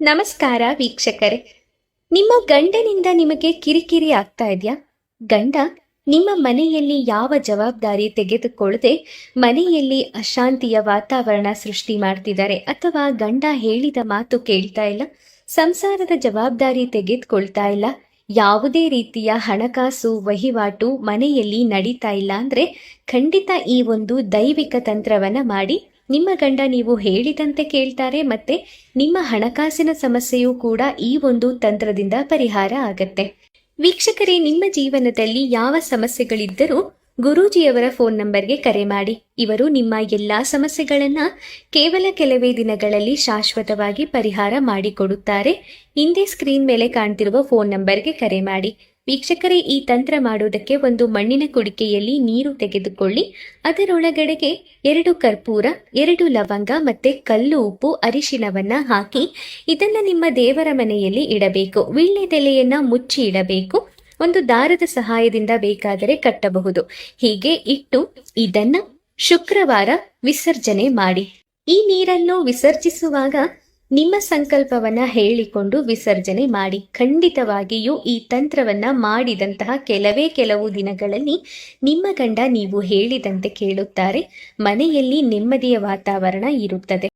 ನಮಸ್ಕಾರ ವೀಕ್ಷಕರೇ. ನಿಮ್ಮ ಗಂಡನಿಂದ ನಿಮಗೆ ಕಿರಿಕಿರಿ ಆಗ್ತಾ ಇದೆಯಾ? ಗಂಡ, ನಿಮ್ಮ ಮನೆಯಲ್ಲಿ ಯಾವ ಜವಾಬ್ದಾರಿ ತೆಗೆದುಕೊಳ್ಳದೆ ಮನೆಯಲ್ಲಿ ಅಶಾಂತಿಯ ವಾತಾವರಣ ಸೃಷ್ಟಿ ಮಾಡ್ತಿದ್ದಾರೆ ಅಥವಾ ಗಂಡ ಹೇಳಿದ ಮಾತು ಕೇಳ್ತಾ ಇಲ್ಲ, ಸಂಸಾರದ ಜವಾಬ್ದಾರಿ ತೆಗೆದುಕೊಳ್ತಾ ಇಲ್ಲ, ಯಾವುದೇ ರೀತಿಯ ಹಣಕಾಸು, ವಹಿವಾಟು ಮನೆಯಲ್ಲಿ ನಡೀತಾ ಇಲ್ಲ ಅಂದ್ರೆ ಖಂಡಿತ ಈ ಒಂದು ದೈವಿಕ ತಂತ್ರವನ್ನ ಮಾಡಿ ನಿಮ್ಮ ಗಂಡ ನೀವು ಹೇಳಿದಂತೆ ಕೇಳ್ತಾರೆ ಮತ್ತೆ ನಿಮ್ಮ ಹಣಕಾಸಿನ ಸಮಸ್ಯೆಯೂ ಕೂಡ ಈ ಒಂದು ತಂತ್ರದಿಂದ ಪರಿಹಾರ ಆಗತ್ತೆ. ವೀಕ್ಷಕರೇ, ನಿಮ್ಮ ಜೀವನದಲ್ಲಿ ಯಾವ ಸಮಸ್ಯೆಗಳಿದ್ದರೂ ಗುರೂಜಿಯವರ ಫೋನ್ ನಂಬರ್ಗೆ ಕರೆ ಮಾಡಿ. ಇವರು ನಿಮ್ಮ ಎಲ್ಲಾ ಸಮಸ್ಯೆಗಳನ್ನ ಕೇವಲ ಕೆಲವೇ ದಿನಗಳಲ್ಲಿ ಶಾಶ್ವತವಾಗಿ ಪರಿಹಾರ ಮಾಡಿಕೊಡುತ್ತಾರೆ. ಹಿಂದೆ ಸ್ಕ್ರೀನ್ ಮೇಲೆ ಕಾಣ್ತಿರುವ ಫೋನ್ ನಂಬರ್ಗೆ ಕರೆ ಮಾಡಿ. ವೀಕ್ಷಕರೇ, ಈ ತಂತ್ರ ಮಾಡುವುದಕ್ಕೆ ಒಂದು ಮಣ್ಣಿನ ಕುಡಿಕೆಯಲ್ಲಿ ನೀರು ತೆಗೆದುಕೊಳ್ಳಿ. ಅದರೊಳಗಡೆಗೆ ಎರಡು ಕರ್ಪೂರ, ಎರಡು ಲವಂಗ ಮತ್ತೆ ಕಲ್ಲು ಉಪ್ಪು ಅರಿಶಿನವನ್ನ ಹಾಕಿ, ಇದನ್ನ ನಿಮ್ಮ ದೇವರ ಮನೆಯಲ್ಲಿ ಇಡಬೇಕು. ವೀಳ್ಯದೆಲೆಯನ್ನ ಮುಚ್ಚಿ ಇಡಬೇಕು. ಒಂದು ದಾರದ ಸಹಾಯದಿಂದ ಬೇಕಾದರೆ ಕಟ್ಟಬಹುದು. ಹೀಗೆ ಇಟ್ಟು ಇದನ್ನ ಶುಕ್ರವಾರ ವಿಸರ್ಜನೆ ಮಾಡಿ. ಈ ನೀರನ್ನು ವಿಸರ್ಜಿಸುವಾಗ ನಿಮ್ಮ ಸಂಕಲ್ಪವನ್ನ ಹೇಳಿಕೊಂಡು ವಿಸರ್ಜನೆ ಮಾಡಿ, ಖಂಡಿತವಾಗಿಯೂ ಈ ತಂತ್ರವನ್ನ ಮಾಡಿದಂತಹ ಕೆಲವೇ ಕೆಲವು ದಿನಗಳಲ್ಲಿ ನಿಮ್ಮ ಗಂಡ ನೀವು ಹೇಳಿದಂತೆ ಕೇಳುತ್ತಾರೆ. ಮನೆಯಲ್ಲಿ ನೆಮ್ಮದಿಯ ವಾತಾವರಣ ಇರುತ್ತದೆ.